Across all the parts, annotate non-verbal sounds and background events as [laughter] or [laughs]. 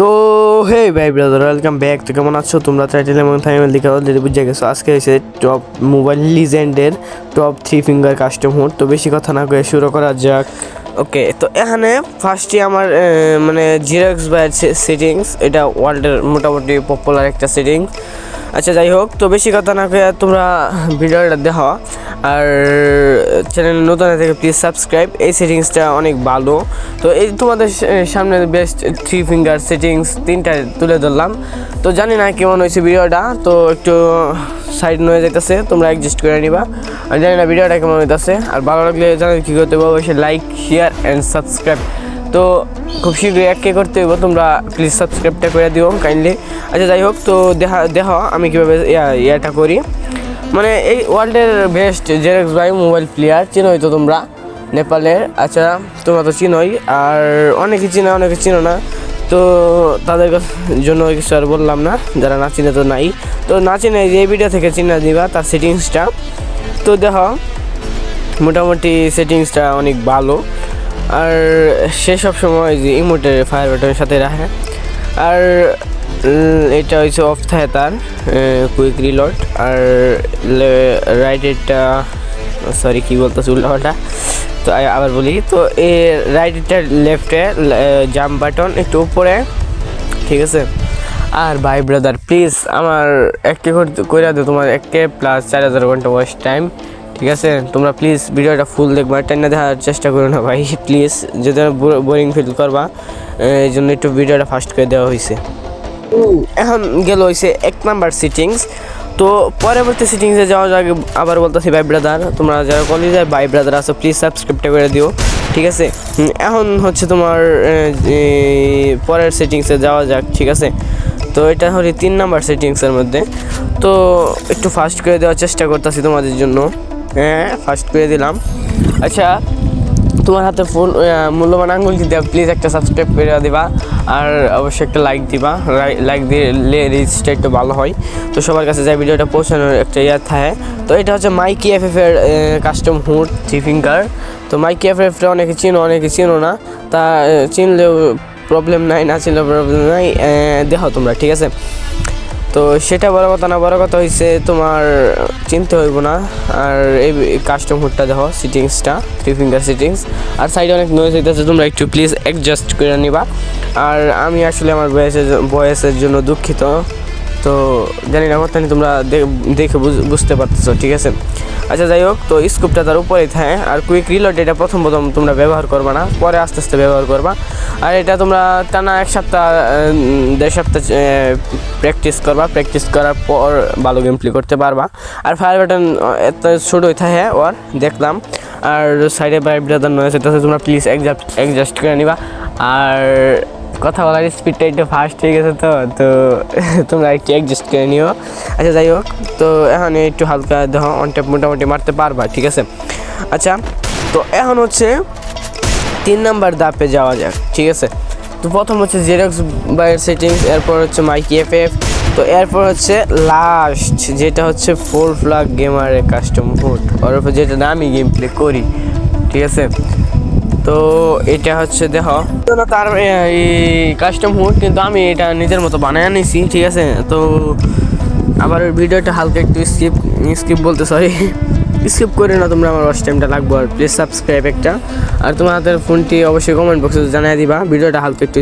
তো হে ভাই brother welcome back তো কেমন আছো? তোমরা টাইটেল এবং থাইমেল লিখে অলরেডি বুঝে গেছো। আজকে এসে top mobile লিজেন্ডের top three finger custom HUD তো বেশি কথা না করে শুরু করা যাক। ওকে তো এখানে ফার্স্টে আমার মানে জিরক্স বাইয়ের সেটিংস এটা ওয়ার্ল্ডের মোটামুটি পপুলার একটা সেটিংস আচ্ছা যাই হোক, তো বেশি কথা না করে তোমরা ভিডিওটা দেখো আর চ্যানেল নতুন থেকে প্লিজ সাবস্ক্রাইব এই সেটিংসটা অনেক ভালো। তো এই তোমাদের সামনে বেস্ট থ্রি ফিঙ্গার সেটিংস তিনটা তুলে ধরলাম। তো জানি না কেমন হয়েছে ভিডিওটা, তো একটু সাইড নয়ে যেতেছে তোমরা অ্যাডজাস্ট করে নিবা। আর জানি না ভিডিওটা কেমন হইতেছে, আর ভালো লাগলে জানি কী করতে হবে, অবশ্যই লাইক শেয়ার অ্যান্ড সাবস্ক্রাইব তো খুব শীঘ্রই এক কে করতে হইব, তোমরা প্লিজ সাবস্ক্রাইবটা করে দিও কাইন্ডলি আচ্ছা যাই হোক, তো দেখা, দেখো, আমি কীভাবে ইয়া- ইয়াটা করি। মানে এই ওয়ার্ল্ডের বেস্ট জেরেক্স ভাই, মোবাইল প্লেয়ার, চিনোই তো তোমরা নেপালের। আচ্ছা তোমরা তো চিনোই, আর অনেকে চিনো অনেকে চিনো না। তো তাদের জন্য কিছু আর বললাম না, যারা না চিনে তো নাই। তো না চিনে যে ভিডিও থেকে চিনা দিবা তার সেটিংসটা তো দেখো, মোটামুটি সেটিংসটা অনেক ভালো। আর সে সব সময় যে ইমোটের ফায়ার বাটনের সাথে রাখে। আর এটা হচ্ছে অফ থাকে তার কুইক রিলোড, আর রাইটেরটা সরি, কী বলতেছে উল্টাপাল্টা তো আবার বলি, তো এই রাইটেরটা লেফটে জাম্প বাটন একটু উপরে, ঠিক আছে? আর ভাই ব্রাদার, প্লিজ আমার এককে করে দিও, তোমার এককে প্লাস চার হাজার ঘণ্টা ওয়াচ টাইম, ঠিক আছে? তোমরা প্লিজ ভিডিওটা ফুল দেখবা টাইনা দেখার চেষ্টা করো না ভাই, [laughs] প্লিজ, যদি বোরিং ফিল করবা এই জন্য একটু ভিডিওটা ফাস্ট করে দেওয়া হয়েছে এখন গেল হয়েছে এক নাম্বার সিটিংস তো পরবর্তী সিটিংসে যাওয়া যাক আবার বলতেছি, ভাই ব্রাদার তোমরা যারা কলেজে ভাই ব্রাদার আছো প্লিজ সাবস্ক্রাইবটা করে দিও, ঠিক আছে? এখন হচ্ছে তোমার পরের সেটিংসে যাওয়া যাক, ঠিক আছে? তো এটা হলো তিন নাম্বার সেটিংসের মধ্যে। তো একটু ফাস্ট করে দেওয়ার চেষ্টা করতেছি তোমাদের জন্য। হ্যাঁ ফাস্ট করে দিলাম। আচ্ছা তোমার হাতে ফোন মূল্যবান আঙ্গুল দিতে প্লিজ একটা সাবস্ক্রাইব করে দিবা। আর অবশ্যই একটা লাইক দিবা। লাইক দিলে রিচটা একটু ভালো হয়। তো সবার কাছে যাই ভিডিওটা পৌঁছানোর একটা ইয়ে থাকে। তো এটা হচ্ছে মাইকি এফ এর কাস্টম হুড থ্রি ফিঙ্গার তো মাইকি এফ এফটা অনেকে চিনো অনেকে চিনো না। তা চিনলেও প্রবলেম নাই, না চিনলেও প্রবলেম নাই। দেখো তোমরা, ঠিক আছে? তো সেটা বড় কথা না বড় কথা হয়েছে তোমার চিনতে হইব না। আর এই কাস্টম হুডটা দেখো সিটিংসটা থ্রি ফিঙ্গার সিটিংস আর সাইডে অনেক নয়েজ হইতেছে, তোমরা একটু প্লিজ অ্যাডজাস্ট করে নিবা। আর আমি আসলে আমার বয়সের বয়সের জন্য দুঃখিত। তো জানি না কথা তোমরা দেখে বুঝ- বুঝতে পারতেছো, ঠিক আছে? আচ্ছা যাই হোক, তো স্কুপটা তার উপরেই থাকে। আর কুইক রিলোড এটা প্রথম প্রথম তোমরা ব্যবহার করবা না, পরে আস্তে আস্তে ব্যবহার করবা। আর এটা তোমরা টানা এক সপ্তাহ দেড় সপ্তাহ প্র্যাকটিস করবা। প্র্যাকটিস করার পর ভালো গেম প্লে করতে পারবা। আর ফায়ার বাটন এত ছোটোই থাকে, ওর, দেখলাম। আর সাইডে বাইরে ব্রাদার নয় সেটা তোমরা প্লিজ অ্যাডজাস্ট করে নিবা। আর কথা বলার স্পিডটা একটু ফাস্ট হয়ে গেছে তো তো [laughs] তোমরা একটু অ্যাডজাস্ট করে নিও। আচ্ছা যাই হোক, তো এখন একটু হালকা দেখো অন ট্যাপ মোটামুটি মারতে পারবা, ঠিক আছে? আচ্ছা তো এখন হচ্ছে তিন নাম্বার দাপে যাওয়া যাক, ঠিক আছে? তো প্রথম হচ্ছে জেরক্স বাইয়ের সেটিংস এরপর হচ্ছে মাইক এফ এফ তো এরপর হচ্ছে লাস্ট যেটা হচ্ছে ফোর ফ্লাগ গেমারের কাস্টম হুড ওর যেটা আমি গেম প্লে করি, ঠিক আছে? তো এটা হচ্ছে দেখো। তার এই কাস্টম হুড কিন্তু আমি এটা নিজের মতো বানায় নিছি ঠিক আছে? তো আবার ভিডিওটা হালকা একটু স্কিপ স্কিপ বলতে সরি স্কিপ করে না তোমরা, আমার ওয়াচ টাইমটা লাগবো, আর প্লিজ সাবস্ক্রাইব একটা। আর তোমাদের ফোনটি অবশ্যই কমেন্ট বক্সে জানিয়ে দিবা। ভিডিওটা হালকা একটু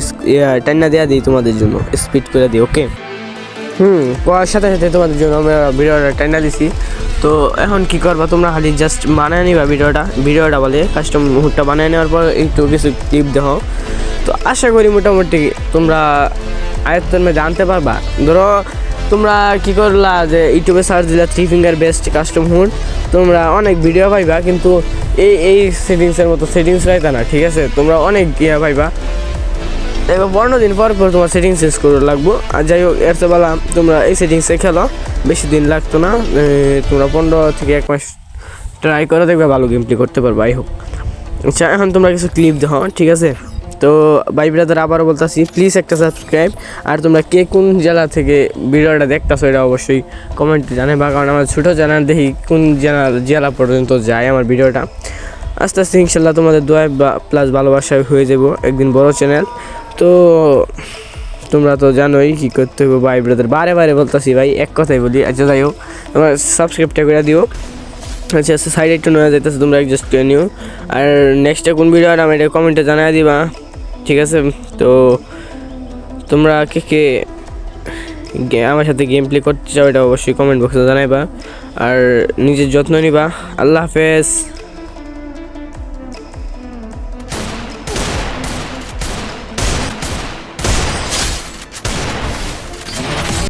টাইনা দেওয়া দিই তোমাদের জন্য স্পিড করে দিই ওকে হুম। পড়ার সাথে সাথে তোমাদের জন্য আমরা ভিডিওটা টাইনা দিছি। তো এখন কি করবা তোমরা খালি জাস্ট বানিয়ে নিবা ভিডিওটা। ভিডিওটা বলে কাস্টম হুডটা বানিয়ে নেওয়ার পর একটু কিছু ক্লিপ দেখো তো আশা করি মোটামুটি তোমরা আয়ত্তের মধ্যে জানতে পারবা। ধরো তোমরা কি করলা যে ইউটিউবে সার্চ দিলা three finger best custom HUD. তোমরা অনেক ভিডিও পাইবা, কিন্তু এই এই সেটিংসের মতো সেটিংস রাইতা না, ঠিক আছে? তোমরা অনেক ইয়া পাইবা। এবার পনেরো দিন পর পর তোমার সেটিংস চেঞ্জ করে লাগবো। আর যাই হোক, এর বেলা, তোমরা এই সেটিংসে খেলো, বেশি দিন লাগতো না তোমরা পনেরো থেকে এক মাস ট্রাই করে দেখবে ভালো গেম প্লে করতে পারবে, আই হোক। আচ্ছা এখন তোমরা কিছু ক্লিপ দেখো ঠিক আছে? তো ভাই ব্রাদার আবারও বলতেছি প্লিজ একটা সাবস্ক্রাইব আর তোমরা কে কোন জেলা থেকে ভিডিওটা দেখতেছো এটা অবশ্যই কমেন্টে জানাবা কারণ আমার ছোটো জানা দেখি কোন জেলা জেলা পর্যন্ত যায় আমার ভিডিওটা। আস্তে আস্তে ইনশাল্লাহ তোমাদের দোয়া বা প্লাস ভালোবাসায় হয়ে যাব, একদিন বড় চ্যানেল তো তোমরা তো জানোই কি করতে হবে ভাই ব্রাদার বারে বারে বলতাছি ভাই, এক কথাই বলি। আচ্ছা যাই হোক তোমরা সাবস্ক্রাইবটা করে দিও। আচ্ছা আচ্ছা সাইডে একটু নয়া যাইতেছে, তোমরা অ্যাডজাস্ট করে নিও। আর নেক্সটে কোন ভিডিও আর আমার এটা কমেন্টে জানাই দিবা, ঠিক আছে? তো তোমরা কে কে আমার সাথে গেম প্লে করতে চাও, এটা অবশ্যই কমেন্ট বক্সে জানাইবা। আর নিজের যত্ন নিবা। আল্লাহ হাফেজ।